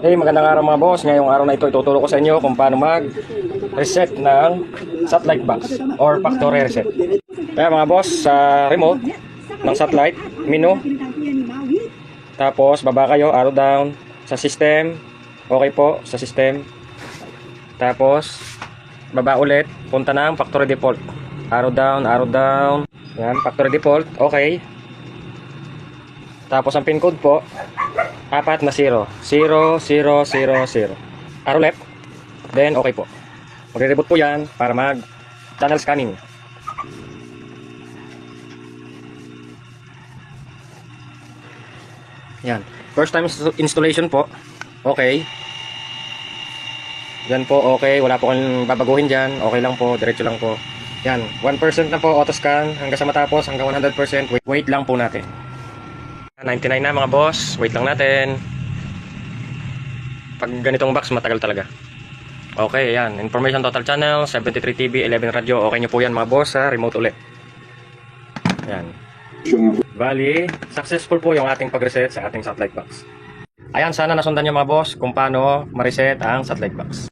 Hey, magandang araw mga boss. Ngayong araw na ito, ituturo ko sa inyo kung paano mag-reset ng satellite box or factory reset. Kaya mga boss, sa remote ng satellite, menu, tapos baba kayo, arrow down, sa system, okay po, sa system. Tapos, baba ulit, punta ng factory default. Arrow down, arrow down. Yan, factory default, okay. Tapos ang pin code po, apat na 0. 0, 0, 0, 0. Arrow left. Then, okay po. Magre-reboot po yan para mag channel scanning. Yan. First time inst- installation po. Okay. Yan po, okay. Wala po kang babaguhin dyan. Okay lang po. Diretso lang po. Yan. 1% na po auto scan hanggang sa matapos hanggang 100%. Wait, wait lang po natin. 99 na mga boss. Wait lang natin. Pag ganitong box, matagal talaga. Okay, yan. Information total channel, 73 TV, 11 radio. Okay nyo po yan mga boss sa remote ulit. Yan. Bali, successful po yung ating pag-reset sa ating satellite box. Ayan, sana nasundan nyo mga boss kung paano ma-reset ang satellite box.